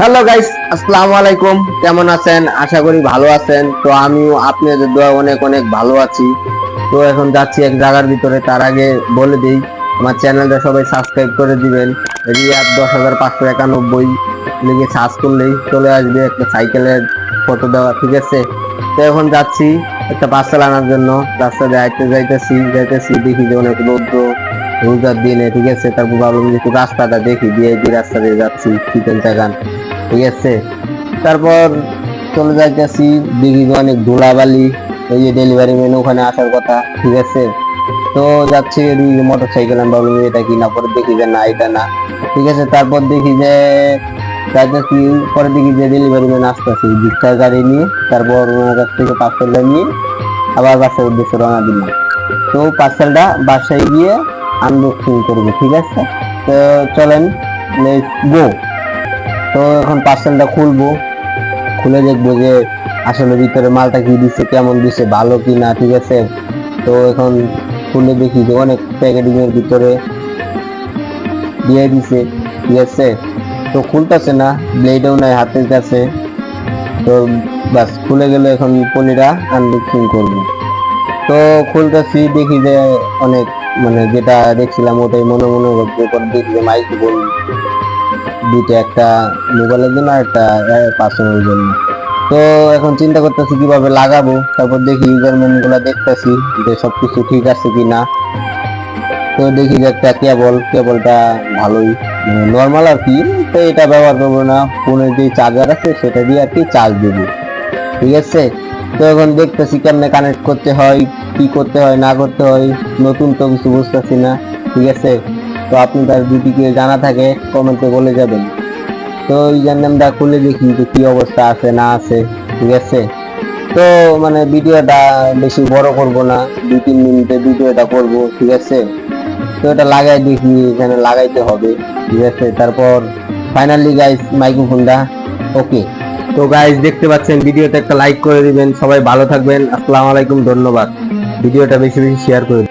Hello guys আসসালামু আলাইকুম কেমন আছেন? আশা করি ভালো আছেন। তো আমিও আপনাদের দোয়া অনেক অনেক ভালো আছি। তো এখন যাচ্ছি এক জায়গার ভিতরে। তার আগে বলে দিই, আমার চ্যানেলটা সবাই সাবস্ক্রাইব করে দিবেন। রিয়াদ দশ হাজার পাঁচশো একানব্বই লিখে সার্চ করলেই চলে আসবে একটা সাইকেলের ফটো দেওয়া, ঠিক আছে? তো এখন যাচ্ছি একটা পার্সেল আনার জন্য। রাস্তা যাইতে যাইতেছি যাইতেছি, দেখি যে অনেক রৌদ্র, রোজার দিনে, ঠিক আছে? তারপর ভাবলাম যে একটু রাস্তাটা দেখি, দিয়ে রাস্তা দিয়ে যাচ্ছি চিকেন চাগান ঠিক আছে? তারপর চলে যাইতেছি, দেখি অনেক ধুলাবালি, এই যে ডেলিভারি ম্যান ওখানে আসার কথা, ঠিক আছে? তো যাচ্ছি মোটর সাইকেল আমি ভাবলাম এটা কি না? পরে দেখি যে, না, এটা না। ঠিক আছে? তারপর দেখি যে, যাইতেছি, পরে দেখি যে ডেলিভারি ম্যান আসতেছে রিক্সার গাড়ি নিয়ে, তারপর ওনার কাছ থেকে পার্সেলটা নিয়ে আবার বাসার উদ্দেশ্যে রওনা দিলাম। তো পার্সেলটা বাসায় গিয়ে আনবক্সিং করব, ঠিক আছে? তো চলেন গো তো এখন পার্সেলটা খুলবো। খুলে দেখব যে আসলে ভিতরে মালটা কি দিচ্ছে কেমন দিচ্ছে ভালো কি না ঠিক আছে? তো এখন খুলে দেখি যে অনেক প্যাকেটিং এর ভিতরে দিয়ে দিছে, ঠিক আছে? তো খুলতেছে না ব্লেডও নাই, হাতের কাছে। তো বাস খুলে গেলে এখন পনিরা আনবক্সিং করব। তো খুলতেছি, দেখি যে অনেক মানে যেটা দেখছিলাম ওটাই মনে মনে দেখি যে মাইক বল দুইটা একটা মোবাইলের জন্য আর একটা পার্সোনাল জন্য। তো এখন চিন্তা করতেছি কীভাবে লাগাবো, তারপর দেখি ইউজারগুলা দেখতেছি যে সবকিছু ঠিক আছে কি না তো দেখি যে একটা কেবল, কেবলটা ভালোই নর্মাল আর কি, তো এটা ব্যবহার করব না। ফোনের যে চার্জার আছে, সেটা দিয়ে আর কি চার্জ দেবো। ঠিক আছে? তো এখন দেখতেছি কেমনে কানেক্ট করতে হয়, কি করতে হয়, না করতে হয়, নতুন তো কিছু বুঝতেছি না। ঠিক আছে? তো আপনি তার যদি কেউ জানা থাকে, কমেন্টে বলে যাবেন। তো জন্য আমরা খুলে দেখি যে কি অবস্থা আছে, না আছে, ঠিক আছে? তো মানে ভিডিওটা বেশি বড় করব না দুই তিন মিনিটের ভিডিওটা করব, ঠিক আছে? তো এটা লাগাই দেখি, এখানে লাগাইতে হবে, ঠিক আছে? তারপর ফাইনালি গাইস মাইক্রোফোনটা ওকে তো গাইস দেখতে পাচ্ছেন, ভিডিওতে একটা লাইক করে দিবেন, সবাই ভালো থাকবেন, আসসালামু আলাইকুম, ধন্যবাদ। ভিডিওটা বেশি বেশি শেয়ার করে।